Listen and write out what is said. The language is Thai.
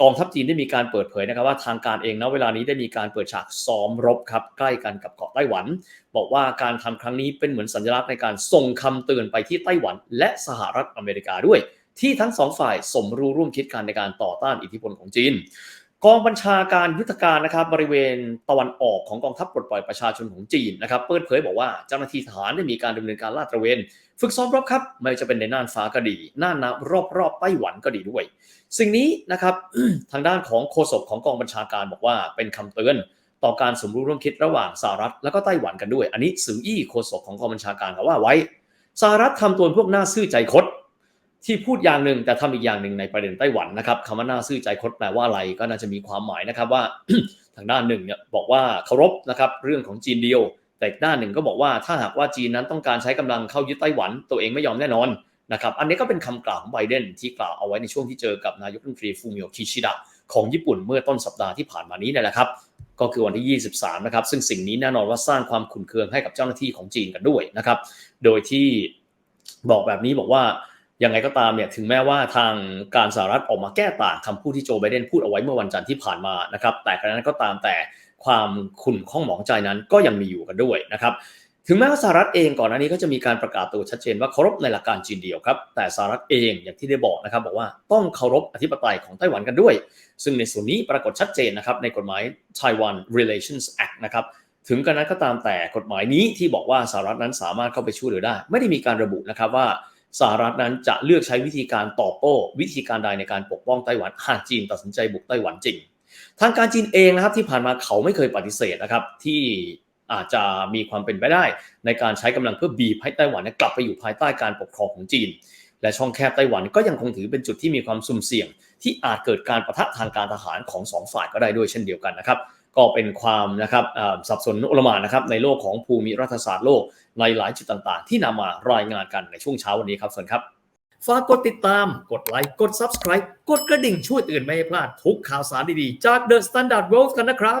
กองทัพจีนได้มีการเปิดเผยนะครับว่าทางการเองนะเวลานี้ได้มีการเปิดฉากซ้อมรบครับใกล้กันกับเกาะไต้หวัน บอกว่าการทำครั้งนี้เป็นเหมือนสัญลักษณ์ในการส่งคำเตือนไปที่ไต้หวัน และสหรัฐอเมริกาด้วย ที่ทั้งสองฝ่ายสมรู้ร่วมคิดกันในการต่อต้านอิทธิพลของจีน กองบัญชาการยุทธการนะครับบริเวณตะวันออกของกองทัพปลดปล่อยประชาชนของจีนนะครับเปิดเผยบอกว่าเจ้าหน้าที่ทหารได้มีการดำเนินการลาดตระเวน ฝึกซ้อมรบครับไม่ว่าจะเป็นในน่านฟ้าก็ดีน่านน้ำรอบๆไต้หวันก็ดีด้วย สิ่งนี้นะครับทางด้านของโฆษกของกองบัญชาการบอกว่าเป็นคำเตือนต่อการสมรู้ร่วมคิดระหว่างสหรัฐและก็ไต้หวันกันด้วย อันนี้สืออี้โฆษกของกองบัญชาการกล่าว่าไว้สหรัฐทำตัวพวกหน้าซื่อใจคด ที่พูดอย่างหนึ่งแต่ทำอีกอย่างหนึ่งในประเด็นไต้หวันนะครับคำว่าหน้าซื่อใจคดแปลว่าอะไรก็น่าจะมีความหมายนะครับว่าทางด้านหนึ่งเนี่ยบอกว่าเคารพนะครับเรื่องของจีนเดียว แต่อีกด้านหนึ่งก็บอกว่าถ้าหากว่าจีนนั้นต้องการใช้กำลังเข้ายึดไต้หวัน ตัวเองไม่ยอมแน่นอนนะครับอันนี้ก็เป็นคำกล่าวของไบเดนที่กล่าวเอาไว้ในช่วงที่เจอกับนายกรัฐมนตรีฟูมิโอคิชิดะของญี่ปุ่นเมื่อต้นสัปดาห์ที่ผ่านมานี้นี่แหละครับก็คือวันที่ 23 นะครับ ซึ่งสิ่งนี้แน่นอนว่าสร้างความขุ่นเคืองให้กับเจ้าหน้าที่ของจีนกันด้วยนะครับ โดยที่บอกแบบนี้บอกว่า ยังไงก็ตามเนี่ยถึงแม้ว่าทางการสหรัฐออกมาแก้ต่างคำพูดที่โจไบเดนพูดเอาไว้เมื่อวันจันทร์ที่ผ่านมานะครับแต่กระนั้นก็ตามแต่ความขุ่นข้องหมองใจนั้นก็ยังมีอยู่กันด้วยนะครับถึงแม้ว่าสหรัฐเองก่อนหน้านี้ก็จะมีการประกาศตัวชัดเจนว่าเคารพในหลักการจีนเดียวครับแต่สหรัฐเองอย่างที่ได้บอกนะครับบอกว่าต้องเคารพอธิปไตยของไต้หวันกันด้วย ซึ่งในส่วนนี้ปรากฏชัดเจนนะครับในกฎหมาย Taiwan Relations Act นะครับถึงกระนั้นก็ตามแต่กฎหมายนี้ที่บอกว่าสหรัฐนั้นสามารถเข้าไปช่วยเหลือได้ ไม่ได้มีการระบุนะครับว่า สหรัฐนั้นจะเลือกใช้วิธีการตอบโต้วิธีการใดในการปกป้องไต้หวันหากจีนตัดสินใจบุกไต้หวันจริง ทางการจีนเองนะครับที่ผ่านมาเขาไม่เคยปฏิเสธนะครับที่อาจจะมีความเป็นไปได้ ในการใช้กำลังเพื่อบีบให้ไต้หวันกลับไปอยู่ภายใต้การปกครองของจีน และช่องแคบไต้หวันก็ยังคงถือเป็นจุดที่มีความสุ่มเสี่ยง ที่อาจเกิดการประทะทางการทหารของสองฝ่ายก็ได้ด้วยเช่นเดียวกันนะครับ ก็เป็นความนะครับสับสนโอลมานนะครับในโลกของภูมิรัฐศาสตร์โลกในหลายจุดต่างๆ ที่นำมารายงานกันในช่วงเช้าวันนี้ครับส่วนครับฝากกดติดตาม กดไลค์ กด Subscribe กดกระดิ่งช่วยเตือนไม่ให้พลาดทุกข่าวสารดีๆ จาก The Standard World กันนะครับ